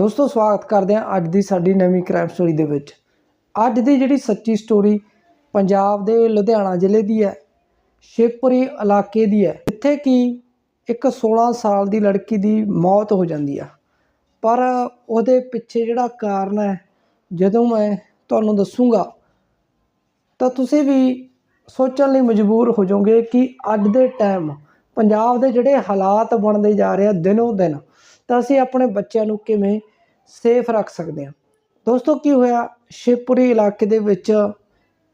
ਦੋਸਤੋ, ਸਵਾਗਤ ਕਰਦੇ ਹਾਂ ਅੱਜ ਦੀ ਸਾਡੀ ਨਵੀਂ ਕ੍ਰਾਈਮ ਸਟੋਰੀ ਦੇ ਵਿੱਚ। ਅੱਜ ਦੀ ਜਿਹੜੀ ਸੱਚੀ ਸਟੋਰੀ ਪੰਜਾਬ ਦੇ ਲੁਧਿਆਣਾ ਜ਼ਿਲ੍ਹੇ ਦੀ ਹੈ ਸ਼ਿਵਪੁਰੀ ਇਲਾਕੇ ਦੀ ਹੈ, ਜਿੱਥੇ ਕਿ ਇੱਕ 16 ਸਾਲ ਦੀ ਲੜਕੀ ਦੀ ਮੌਤ ਹੋ ਜਾਂਦੀ ਆ। ਪਰ ਉਹਦੇ ਪਿੱਛੇ ਜਿਹੜਾ ਕਾਰਨ ਹੈ, ਜਦੋਂ ਮੈਂ ਤੁਹਾਨੂੰ ਦੱਸੂਗਾ, ਤਾਂ ਤੁਸੀਂ ਵੀ ਸੋਚਣ ਲਈ ਮਜਬੂਰ ਹੋ ਜਾਓਗੇ ਕਿ ਅੱਜ ਦੇ ਟਾਈਮ ਪੰਜਾਬ ਦੇ ਜਿਹੜੇ ਹਾਲਾਤ ਬਣਦੇ ਜਾ ਰਹੇ ਆ ਦਿਨੋਂ ਦਿਨ, ਤਾਂ ਅਸੀਂ ਆਪਣੇ ਬੱਚਿਆਂ ਨੂੰ ਕਿਵੇਂ ਸੇਫ ਰੱਖ ਸਕਦੇ ਹਾਂ। ਦੋਸਤੋ, ਕੀ ਹੋਇਆ? ਸ਼ਿਵਪੁਰੀ ਇਲਾਕੇ ਦੇ ਵਿੱਚ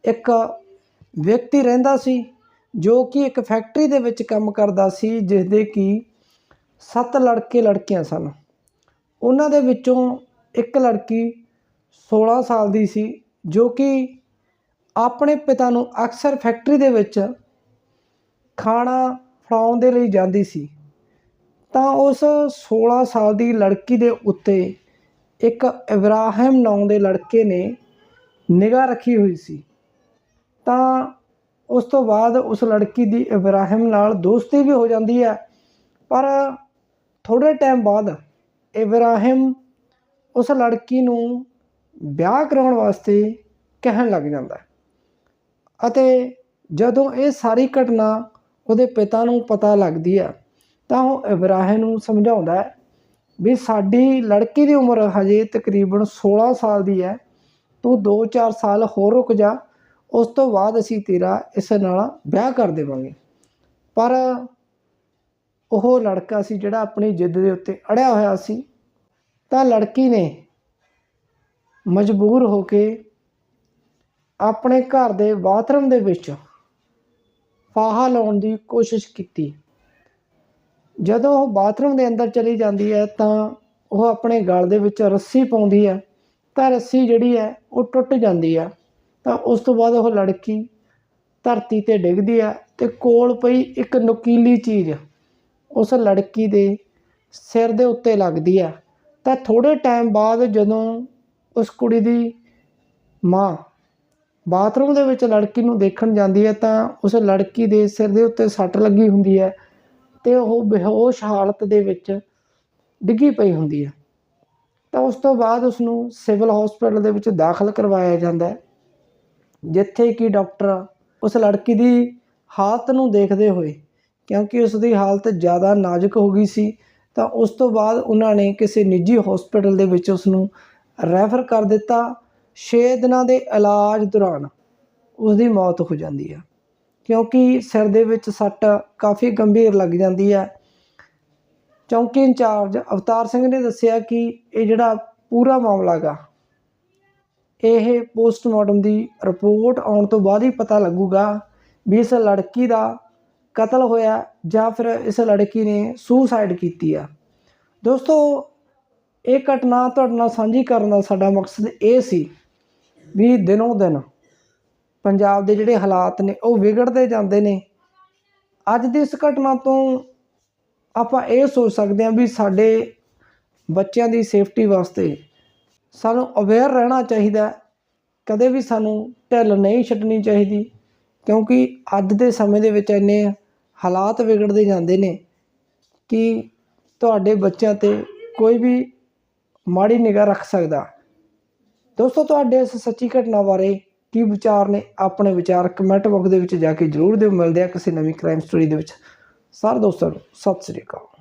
ਇੱਕ ਵਿਅਕਤੀ ਰਹਿੰਦਾ ਸੀ, ਜੋ ਕਿ ਇੱਕ ਫੈਕਟਰੀ ਦੇ ਵਿੱਚ ਕੰਮ ਕਰਦਾ ਸੀ ਜਿਸ ਦੇ ਕਿ ਸੱਤ ਲੜਕੇ ਲੜਕੀਆਂ ਸਨ। ਉਹਨਾਂ ਦੇ ਵਿੱਚੋਂ ਇੱਕ ਲੜਕੀ 16 ਸਾਲ ਦੀ ਸੀ, ਜੋ ਕਿ ਆਪਣੇ ਪਿਤਾ ਨੂੰ ਅਕਸਰ ਫੈਕਟਰੀ ਦੇ ਵਿੱਚ ਖਾਣਾ ਫੜਾਉਣ ਦੇ ਲਈ ਜਾਂਦੀ ਸੀ। ਤਾਂ ਉਸ 16 ਸਾਲ ਦੀ ਲੜਕੀ ਦੇ ਉੱਤੇ ਇੱਕ ਇਬਰਾਹਿਮ ਨਾਂ ਦੇ ਲੜਕੇ ਨੇ ਨਿਗਾਹ ਰੱਖੀ ਹੋਈ ਸੀ। ਤਾਂ ਉਸ ਤੋਂ ਬਾਅਦ ਉਸ ਲੜਕੀ ਦੀ ਇਬਰਾਹਿਮ ਨਾਲ ਦੋਸਤੀ ਵੀ ਹੋ ਜਾਂਦੀ ਹੈ। ਪਰ ਥੋੜੇ ਟਾਈਮ ਬਾਅਦ ਇਬਰਾਹਿਮ ਉਸ ਲੜਕੀ ਨੂੰ ਵਿਆਹ ਕਰਾਉਣ ਵਾਸਤੇ ਕਹਿਣ ਲੱਗ ਜਾਂਦਾ ਅਤੇ ਜਦੋਂ ਇਹ ਸਾਰੀ ਘਟਨਾ ਉਹਦੇ ਪਿਤਾ ਨੂੰ ਪਤਾ ਲੱਗਦੀ ਹੈ, ਤਾਂ ਉਹ ਇਬਰਾਹਿਮ ਨੂੰ ਸਮਝਾਉਂਦਾ ਹੈ ਵੀ ਸਾਡੀ ਲੜਕੀ ਦੀ ਉਮਰ ਹਜੇ ਤਕਰੀਬਨ 16 ਸਾਲ ਦੀ ਹੈ। ਤੂੰ 2-4 ਸਾਲ ਹੋਰ ਰੁਕ ਜਾ, ਉਸ ਤੋਂ ਬਾਅਦ ਅਸੀਂ ਤੇਰਾ ਇਸ ਨਾਲ ਵਿਆਹ ਕਰ ਦੇਵਾਂਗੇ। ਪਰ ਉਹ ਲੜਕਾ ਸੀ ਜਿਹੜਾ ਆਪਣੀ ਜਿੱਦ ਦੇ ਉੱਤੇ ਅੜਿਆ ਹੋਇਆ ਸੀ। ਤਾਂ ਲੜਕੀ ਨੇ ਮਜਬੂਰ ਹੋ ਕੇ ਆਪਣੇ ਘਰ ਦੇ ਬਾਥਰੂਮ ਦੇ ਵਿੱਚ ਫਾਹਾ ਲਾਉਣ ਦੀ ਕੋਸ਼ਿਸ਼ ਕੀਤੀ। ਜਦੋਂ ਉਹ ਬਾਥਰੂਮ ਦੇ ਅੰਦਰ ਚਲੀ ਜਾਂਦੀ ਹੈ ਤਾਂ ਉਹ ਆਪਣੇ ਗਲ ਦੇ ਵਿੱਚ ਰੱਸੀ ਪਾਉਂਦੀ ਹੈ, ਤਾਂ ਰੱਸੀ ਜਿਹੜੀ ਹੈ ਉਹ ਟੁੱਟ ਜਾਂਦੀ ਹੈ। ਤਾਂ ਉਸ ਤੋਂ ਬਾਅਦ ਉਹ ਲੜਕੀ ਧਰਤੀ ਤੇ ਡਿੱਗਦੀ ਹੈ ਤੇ ਕੋਲ ਪਈ ਇੱਕ ਨੁਕੀਲੀ ਚੀਜ਼, ਉਸ ਲੜਕੀ ਦੇ ਸਿਰ ਦੇ ਉੱਤੇ ਲੱਗਦੀ ਹੈ। ਤਾਂ ਥੋੜੇ ਟਾਈਮ ਬਾਅਦ ਜਦੋਂ ਉਸ ਕੁੜੀ ਦੀ ਮਾਂ ਬਾਥਰੂਮ ਦੇ ਵਿੱਚ ਲੜਕੀ ਨੂੰ ਦੇਖਣ ਜਾਂਦੀ ਹੈ ਤਾਂ ਉਸ ਲੜਕੀ ਦੇ ਸਿਰ ਦੇ ਉੱਤੇ ਸੱਟ ਲੱਗੀ ਹੁੰਦੀ ਹੈ ਤੇ ਉਹ ਬੇਹੋਸ਼ ਹਾਲਤ ਦੇ ਵਿੱਚ ਡਿੱਗੀ ਪਈ ਹੁੰਦੀ ਹੈ। ਤਾਂ ਉਸ ਤੋਂ ਬਾਅਦ ਉਸ ਨੂੰ ਸਿਵਲ ਹਸਪੀਟਲ ਦੇ ਵਿੱਚ ਦਾਖਲ ਕਰਵਾਇਆ ਜਾਂਦਾ ਹੈ, ਜਿੱਥੇ ਕਿ ਡਾਕਟਰ ਉਸ ਲੜਕੀ ਦੀ ਹਾਲਤ ਨੂੰ ਦੇਖਦੇ ਹੋਏ, ਕਿਉਂਕਿ ਉਸ ਦੀ ਹਾਲਤ ਜ਼ਿਆਦਾ ਨਾਜ਼ੁਕ ਹੋ ਗਈ ਸੀ, ਤਾਂ ਉਸ ਤੋਂ ਬਾਅਦ ਉਹਨਾਂ ਨੇ ਕਿਸੇ ਨਿੱਜੀ ਹਸਪੀਟਲ ਦੇ ਵਿੱਚ ਉਸ ਨੂੰ ਰੈਫਰ ਕਰ ਦਿੱਤਾ। 6 ਦਿਨਾਂ ਦੇ ਇਲਾਜ ਦੌਰਾਨ ਉਸ ਦੀ ਮੌਤ ਹੋ ਜਾਂਦੀ ਹੈ। ਕਿਉਂਕਿ ਸਿਰ ਦੇ ਵਿੱਚ ਸੱਟ ਕਾਫੀ ਗੰਭੀਰ ਲੱਗ ਜਾਂਦੀ ਹੈ। ਚੌਂਕੀ ਇੰਚਾਰਜ ਅਵਤਾਰ ਸਿੰਘ ਨੇ ਦੱਸਿਆ ਕਿ ਇਹ ਜਿਹੜਾ ਪੂਰਾ ਮਾਮਲਾ ਗਾ, ਇਹ ਪੋਸਟਮਾਰਟਮ ਦੀ ਰਿਪੋਰਟ ਆਉਣ ਤੋਂ ਬਾਅਦ ਹੀ ਪਤਾ ਲੱਗੂਗਾ ਵੀ ਇਸ ਲੜਕੀ ਦਾ ਕਤਲ ਹੋਇਆ ਜਾਂ ਫਿਰ ਇਸ ਲੜਕੀ ਨੇ ਸੁਸਾਈਡ ਕੀਤੀ ਆ। ਦੋਸਤੋ, ਇਹ ਘਟਨਾ ਤੁਹਾਡੇ ਨਾਲ ਸਾਂਝੀ ਕਰਨ ਦਾ ਸਾਡਾ ਮਕਸਦ ਇਹ ਸੀ ਵੀ ਦਿਨੋਂ ਦਿਨ ਪੰਜਾਬ ਦੇ ਜਿਹੜੇ ਹਾਲਾਤ ਨੇ, ਉਹ ਵਿਗੜਦੇ ਜਾਂਦੇ ਨੇ। ਅੱਜ ਦੀ ਇਸ ਘਟਨਾ ਤੋਂ ਆਪਾਂ ਇਹ ਸੋਚ ਸਕਦੇ ਹਾਂ ਵੀ ਸਾਡੇ ਬੱਚਿਆਂ ਦੀ ਸੇਫਟੀ ਵਾਸਤੇ ਸਾਨੂੰ ਅਵੇਅਰ ਰਹਿਣਾ ਚਾਹੀਦਾ ਕਦੇ ਵੀ ਸਾਨੂੰ ਢਿੱਲ ਨਹੀਂ ਛੱਡਣੀ ਚਾਹੀਦੀ, ਕਿਉਂਕਿ ਅੱਜ ਦੇ ਸਮੇਂ ਦੇ ਵਿੱਚ ਇੰਨੇ ਹਾਲਾਤ ਵਿਗੜਦੇ ਜਾਂਦੇ ਨੇ ਕਿ ਤੁਹਾਡੇ ਬੱਚਿਆਂ ਤੇ ਕੋਈ ਵੀ ਮਾੜੀ ਨਿਗਾਹ ਰੱਖ ਸਕਦਾ। ਦੋਸਤੋ, ਤੁਹਾਡੇ ਇਸ ਸੱਚੀ ਘਟਨਾ ਬਾਰੇ ਕੀ ਵਿਚਾਰ ਨੇ? ਆਪਣੇ ਵਿਚਾਰ ਕਮੈਂਟ ਬਾਕਸ ਦੇ ਵਿੱਚ ਜਾ ਕੇ ਜਰੂਰ ਦਿਓ। ਮਿਲਦੇ ਆ ਕਿਸੇ ਨਵੀਂ ਕ੍ਰਾਈਮ ਸਟੋਰੀ ਦੇ ਵਿੱਚ। ਸਾਰੇ ਦੋਸਤਾਂ ਨੂੰ, ਸਤਿ ਸ੍ਰੀ ਅਕਾਲ।